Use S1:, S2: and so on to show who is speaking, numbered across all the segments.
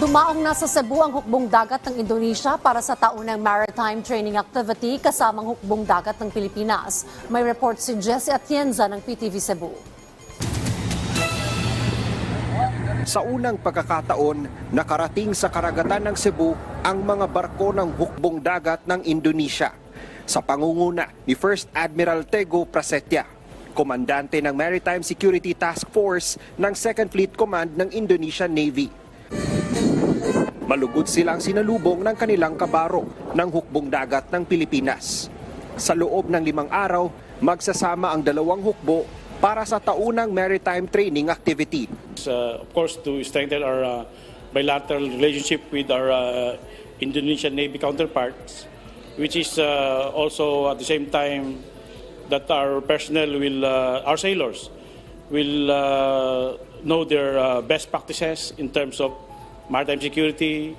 S1: Dumaong na sa Cebu ang hukbong dagat ng Indonesia para sa taunang maritime training activity kasamang hukbong dagat ng Pilipinas. May report si Jesse Atienza ng PTV Cebu.
S2: Sa unang pagkakataon, nakarating sa karagatan ng Cebu ang mga barko ng hukbong dagat ng Indonesia sa pangunguna ni First Admiral Tego Prasetya, komandante ng Maritime Security Task Force ng Second Fleet Command ng Indonesian Navy. Malugod silang sinalubong ng kanilang kabaro ng hukbong dagat ng Pilipinas. Sa loob ng limang araw, magsasama ang dalawang hukbo para sa taunang maritime training activity.
S3: uh, of course, to strengthen our uh, bilateral relationship with our uh, Indonesian Navy counterparts, which is uh, also at the same time that our personnel will, uh, our sailors, will uh, know their uh, best practices in terms of maritime security,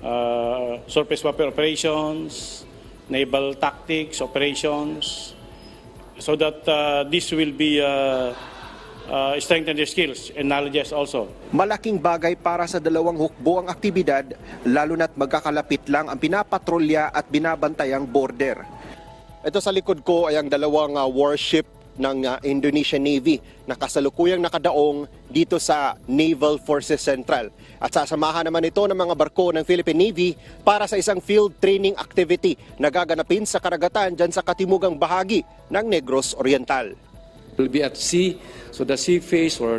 S3: uh, surface weapon operations, naval tactics operations, so that uh, this will be uh, uh, strengthen their skills and knowledges also.
S2: Malaking bagay para sa dalawang hukbo ang aktibidad, lalo na't magkakalapit lang ang pinapatrolya at binabantayang border. Ito sa likod ko ay ang dalawang ah, warship ng ah, Indonesian Navy na kasalukuyang nakadaong dito sa Naval Forces Central. At sasamahan naman ito ng mga barko ng Philippine Navy para sa isang field training activity na gaganapin sa karagatan dyan sa katimugang bahagi ng Negros Oriental.
S4: will be at sea. So the sea phase for,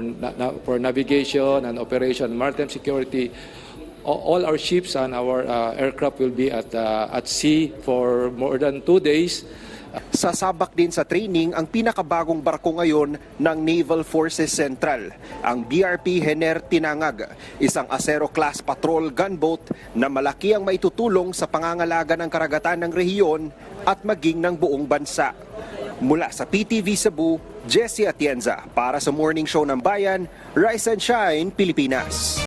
S4: for navigation and operation, maritime security, all our ships and our uh, aircraft will be at, uh, at sea for more than two days.
S2: Sasabak din sa training ang pinakabagong barko ngayon ng Naval Forces Central, ang BRP Hener Tinangag, isang Acero-class patrol gunboat na malaki ang maitutulong sa pangangalaga ng karagatan ng rehiyon at maging ng buong bansa. Mula sa PTV Cebu, Jesse Atienza para sa Morning Show ng Bayan, Rise and Shine, Pilipinas.